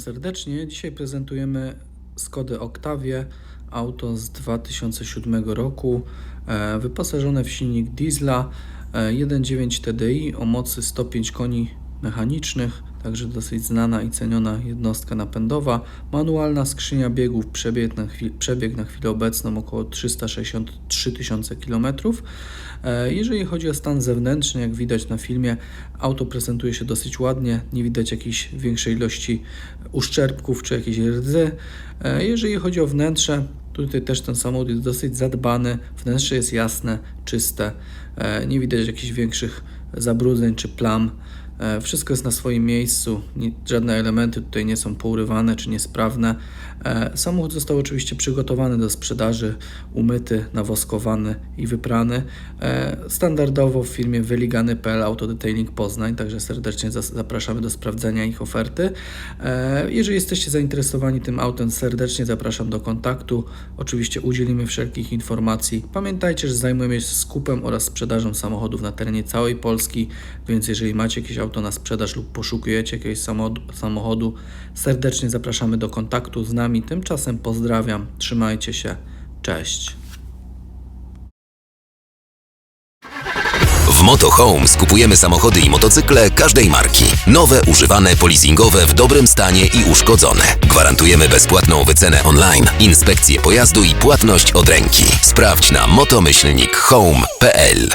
serdecznie. Dzisiaj prezentujemy Skodę Octavię, auto z 2007 roku, e, wyposażone w silnik diesla e, 1.9 TDI o mocy 105 koni mechanicznych, także dosyć znana i ceniona jednostka napędowa. Manualna skrzynia biegów, przebieg na, chwil, przebieg na chwilę obecną około 363 tysiące km. E, Jeżeli chodzi o stan zewnętrzny, jak widać na filmie, auto prezentuje się dosyć ładnie, nie widać jakiejś większej ilości uszczerbków czy jakiejś rdzy. E, Jeżeli chodzi o wnętrze, tutaj też ten samochód jest dosyć zadbany, wnętrze jest jasne, czyste, e, nie widać jakichś większych zabrudzeń czy plam. E, Wszystko jest na swoim miejscu, żadne elementy tutaj nie są pourywane czy niesprawne. E, Samochód został oczywiście przygotowany do sprzedaży, umyty, nawoskowany i wyprany. E, Standardowo w firmie Wyligany.pl Autodetailing Poznań, także serdecznie zapraszamy do sprawdzenia ich oferty. Jeżeli jesteście zainteresowani tym autem, serdecznie zapraszam do kontaktu. Oczywiście udzielimy wszelkich informacji. Pamiętajcie, że zajmujemy się skupem oraz sprzedażą samochodów na terenie całej Polski, więc jeżeli macie jakieś auto na sprzedaż lub poszukujecie jakiegoś samochodu, serdecznie zapraszamy do kontaktu z nami. Tymczasem pozdrawiam, trzymajcie się, cześć. W Moto Home skupujemy samochody i motocykle każdej marki. Nowe, używane, polizingowe, w dobrym stanie i uszkodzone. Gwarantujemy bezpłatną wycenę online, inspekcję pojazdu i płatność od ręki. Sprawdź na motomyślnik home.pl